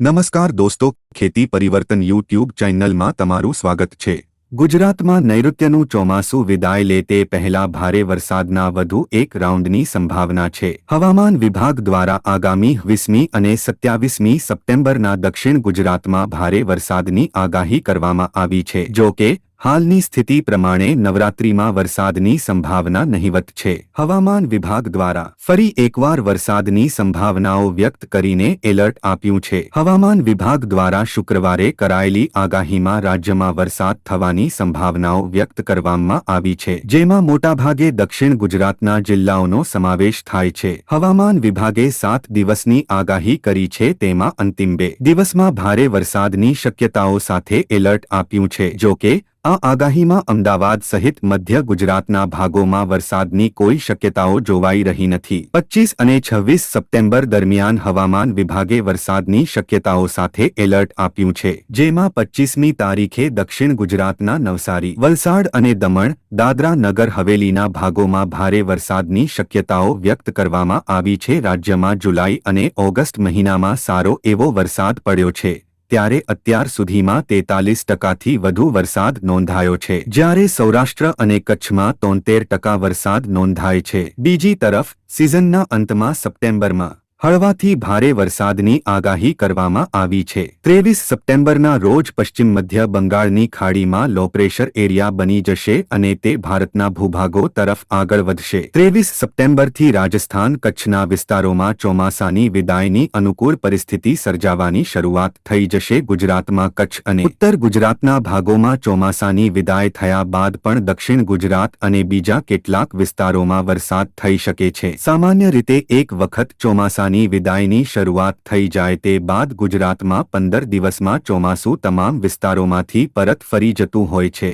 નમસ્કાર દોસ્તો, ખેતી પરિવર્તન યુટ્યુબ ચેનલમાં તમારું સ્વાગત છે. ગુજરાતમાં નૈઋત્યનું ચોમાસું વિદાય લે તે પહેલા ભારે વરસાદના વધુ એક રાઉન્ડની સંભાવના છે. હવામાન વિભાગ દ્વારા આગામી વીસમી અને સત્યાવીસમી સપ્ટેમ્બરના દક્ષિણ ગુજરાતમાં ભારે વરસાદની આગાહી કરવામાં આવી છે. જો કે હાલની સ્થિતિ પ્રમાણે નવરાત્રિમાં વરસાદની સંભાવના નહિવત છે. હવામાન વિભાગ દ્વારા ફરી એકવાર વરસાદની સંભાવનાઓ વ્યક્ત કરીને એલર્ટ આપ્યું છે. હવામાન વિભાગ દ્વારા શુક્રવારે કરાયેલી આગાહીમાં રાજ્યમાં વરસાદ થવાની સંભાવનાઓ વ્યક્ત કરવામાં આવી છે. જેમાં મોટાભાગે દક્ષિણ ગુજરાતના જિલ્લાઓનો સમાવેશ થાય છે. હવામાન વિભાગે સાત દિવસની આગાહી કરી છે તેમાં અંતિમ બે દિવસમાં ભારે વરસાદની શક્યતાઓ સાથે એલર્ટ આપ્યું છે. જો કે આ આગાહીમાં અમદાવાદ સહિત મધ્ય ગુજરાતના ભાગોમાં વરસાદની કોઈ શક્યતાઓ જોવાઈ રહી નથી. પચ્ચીસ અને છવ્વીસ સપ્ટેમ્બર દરમિયાન હવામાન વિભાગે વરસાદની શક્યતાઓ સાથે એલર્ટ આપ્યું છે, જેમાં પચ્ચીસમી તારીખે દક્ષિણ ગુજરાતના નવસારી, વલસાડ અને દમણ, દાદરા નગર હવેલીના ભાગોમાં ભારે વરસાદની શક્યતાઓ વ્યક્ત કરવામાં આવી છે. રાજ્યમાં જુલાઈ અને ઓગસ્ટ મહિનામાં સારો એવો વરસાદ પડ્યો છે. ત્યારે અત્યાર સુધીમાં તેતાલીસ ટકાથી વધુ વરસાદ નોંધાયો છે. જ્યારે સૌરાષ્ટ્ર અને કચ્છમાં તોતેર ટકા વરસાદ નોંધાય છે. બીજી તરફ, સિઝનના અંતમાં સપ્ટેમ્બરમાં હળવાથી ભારે વરસાદની આગાહી કરવામાં આવી છે. ત્રેવીસ સપ્ટેમ્બરના રોજ પશ્ચિમ મધ્ય બંગાળની ખાડીમાં લો પ્રેશર એરિયા બની જશે અને તે ભારતના ભૂભાગો તરફ આગળ વધશે. ત્રેવીસ સપ્ટેમ્બરથી રાજસ્થાન કચ્છના વિસ્તારોમાં ચોમાસાની વિદાયની અનુકૂળ પરિસ્થિતિ સર્જાવાની શરૂઆત થઈ જશે. ગુજરાતમાં કચ્છ અને ઉત્તર ગુજરાતના ભાગોમાં ચોમાસાની વિદાય થયા બાદ પણ દક્ષિણ ગુજરાત અને બીજા કેટલાક વિસ્તારોમાં વરસાદ થઈ શકે છે. સામાન્ય રીતે એક વખત ચોમાસા ચોમાસાની વિદાયની શરૂઆત થઈ જાય તે બાદ ગુજરાતમાં પંદર દિવસમાં ચોમાસું તમામ વિસ્તારોમાંથી પરત ફરી જતું હોય છે.